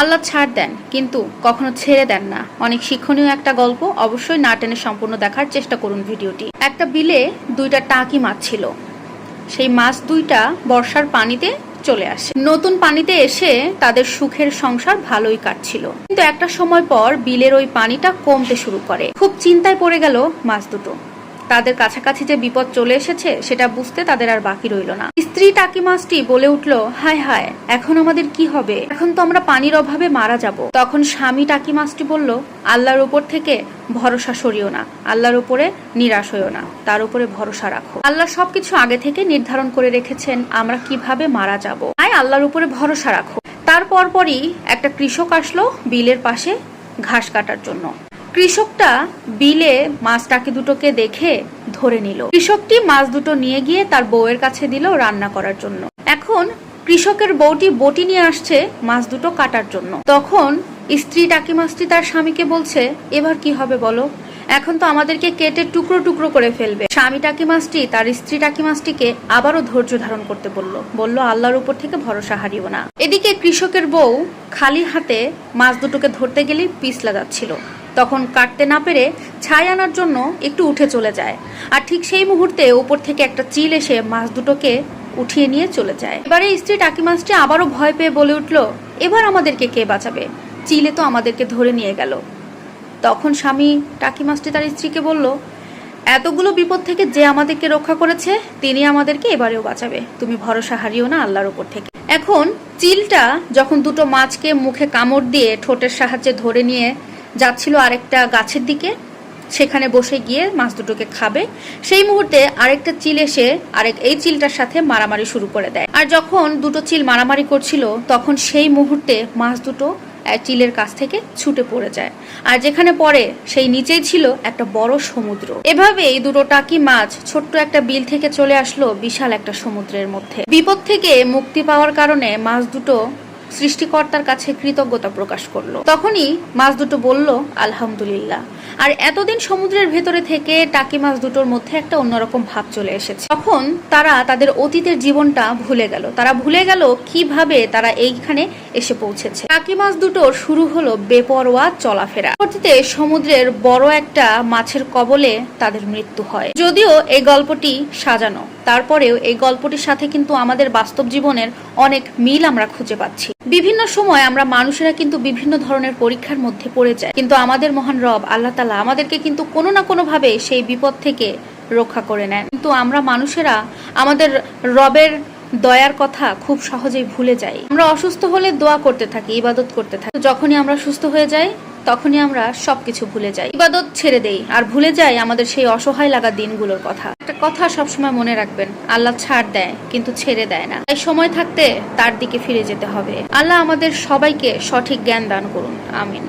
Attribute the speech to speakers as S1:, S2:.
S1: আল্লাহ ছাড় দেন, কিন্তু কখনো ছেড়ে দেন না। অনেক শিক্ষণীয় একটা গল্প, অবশ্যই না টেনে সম্পূর্ণ দেখার চেষ্টা করুন ভিডিওটি। একটা বিলে দুইটা টাকি মাছ ছিল। সেই মাছ দুইটা বর্ষার পানিতে চলে আসে। নতুন পানিতে এসে তাদের সুখের সংসার ভালোই কাটছিল। কিন্তু একটা সময় পর বিলের ওই পানিটা কমতে শুরু করে। খুব চিন্তায় পড়ে গেল মাছ দুটো। তাদের কাছাকাছি যে বিপদ চলে এসেছে, সেটা বুঝতে তাদের আর বাকি রইল না। স্ত্রী টাকি মাছটি বলে উঠল, হায় হায়, এখন আমাদের কি হবে? এখন তো আমরা পানির অভাবে মারা যাব। তখন স্বামী টাকি মাছটি বলল, আল্লাহর উপর থেকে ভরসা সরিও না, আল্লাহর উপরে নিরাশ হইও না, তার উপরে ভরসা রাখো। আল্লাহ সবকিছু আগে থেকে নির্ধারণ করে রেখেছেন, আমরা কীভাবে মারা যাব। তাই আল্লাহর উপরে ভরসা রাখো। তারপর পরই একটা কৃষক আসলো বিলের পাশে ঘাস কাটার জন্য। কৃষকটা বিলে মাছ টাকি দুটোকে দেখে ধরে নিল। কৃষকটি মাছ দুটো নিয়ে গিয়ে তার বউয়ের কাছে দিল রান্না করার জন্য। এখন কৃষকের বউটি বটি নিয়ে আসছে মাছ দুটো কাটার জন্য। তখন স্ত্রী টাকি মাছটি তার স্বামীকে বলছে, এবার কি হবে বলো? এখন তো আমাদেরকে কেটে টুকরো টুকরো করে ফেলবে। স্বামী টাকি মাছটি, তার স্ত্রী টাকি মাছটিকে আবারও ধৈর্য ধারণ করতে বলল। বলল, আল্লাহর উপর থেকে ভরসা হারিও না। এদিকে কৃষকের বউ খালি হাতে মাছ দুটোকে ধরতে গেলেই পিছলা যাচ্ছিল। তখন কাটতে না পেরে ছাই আনার জন্য একটু উঠে চলে যায়। আর ঠিক সেই মুহূর্তে উপর থেকে একটা চিল এসে মাছ দুটোকে উঠিয়ে নিয়ে চলে যায়। এবারে স্ত্রী টাকি মাছটি আবারও ভয় পেয়ে বলে উঠল, এবার আমাদেরকে কে বাঁচাবে? চিলে তো আমাদেরকে ধরে নিয়ে গেল। তখন স্বামী টাকি মাছটি তার স্ত্রীকে বলল, এতগুলো বিপদ থেকে যে আমাদেরকে রক্ষা করেছে, তিনি আমাদেরকে এবারেও বাঁচাবে। তুমি ভরসা হারিও না আল্লাহর উপর থেকে। এখন চিলটা যখন দুটো মাছকে মুখে কামড় দিয়ে ঠোঁটের সাহায্যে ধরে নিয়ে যাচ্ছিল আরেকটা গাছের দিকে, সেখানে বসে গিয়ে মাছ দুটোকে খাবে। সেই মুহূর্তে আরেকটা চিল এসে আরেক, এই চিলটার সাথে মারামারি শুরু করে দেয়। আর যখন দুটো চিল মারামারি করছিল, তখন সেই মুহূর্তে মাছ দুটো চিলের কাছ থেকে ছুটে পড়ে যায়। আর যেখানে পড়ে, সেই নিচেই ছিল একটা বড় সমুদ্র। এভাবে এই দুটো টাকি মাছ ছোট্ট একটা বিল থেকে চলে আসলো বিশাল একটা সমুদ্রের মধ্যে। বিপদ থেকে মুক্তি পাওয়ার কারণে মাছ দুটো সৃষ্টিকর্তার কাছে কৃতজ্ঞতা প্রকাশ করল। তখনই মাছ দুটো বলল আলহামদুলিল্লাহ। আর এতদিন সমুদ্রের ভেতরে থেকে টাকি মাছ দুটোর মধ্যে একটা অন্যরকম ভাব চলে এসেছে। তখন তারা তাদের অতীতের জীবনটা ভুলে গেল। তারা ভুলে গেল কীভাবে তারা এইখানে এসে পৌঁছেছে। টাকি মাছ দুটোর শুরু হলো বেপরোয়া চলাফেরা। পরবর্তীতে সমুদ্রের বড় একটা মাছের কবলে তাদের মৃত্যু হয়। যদিও এই গল্পটি সাজানো, তারপরেও এই গল্পটির সাথে কিন্তু আমাদের বাস্তব জীবনের অনেক মিল আমরা খুঁজে পাচ্ছি। বিভিন্ন সময় আমরা মানুষেরা কিন্তু বিভিন্ন ধরনের পরীক্ষার মধ্যে পড়ে যায়। কিন্তু আমাদের মহান রব আল্লাহ তালা আমাদেরকে কিন্তু কোনো না কোনোভাবে সেই বিপদ থেকে রক্ষা করে নেন। কিন্তু আমরা মানুষেরা আমাদের রবের দয়ার কথা খুব সহজেই ভুলে যাই। আমরা অসুস্থ হলে দোয়া করতে থাকি, ইবাদত করতে থাকি। যখনই আমরা সুস্থ হয়ে যাই, তখনই আমরা সবকিছু ভুলে যাই। ইবাদত ছেড়ে দেই, আর ভুলে যাই আমাদের সেই অসহায় লাগা দিনগুলোর কথা। একটা কথা সবসময় মনে রাখবেন, আল্লাহ ছাড় দেয়, কিন্তু ছেড়ে দেয় না। তাই সময় থাকতে তার দিকে ফিরে যেতে হবে। আল্লাহ আমাদের সবাইকে সঠিক জ্ঞান দান করুন। আমিন।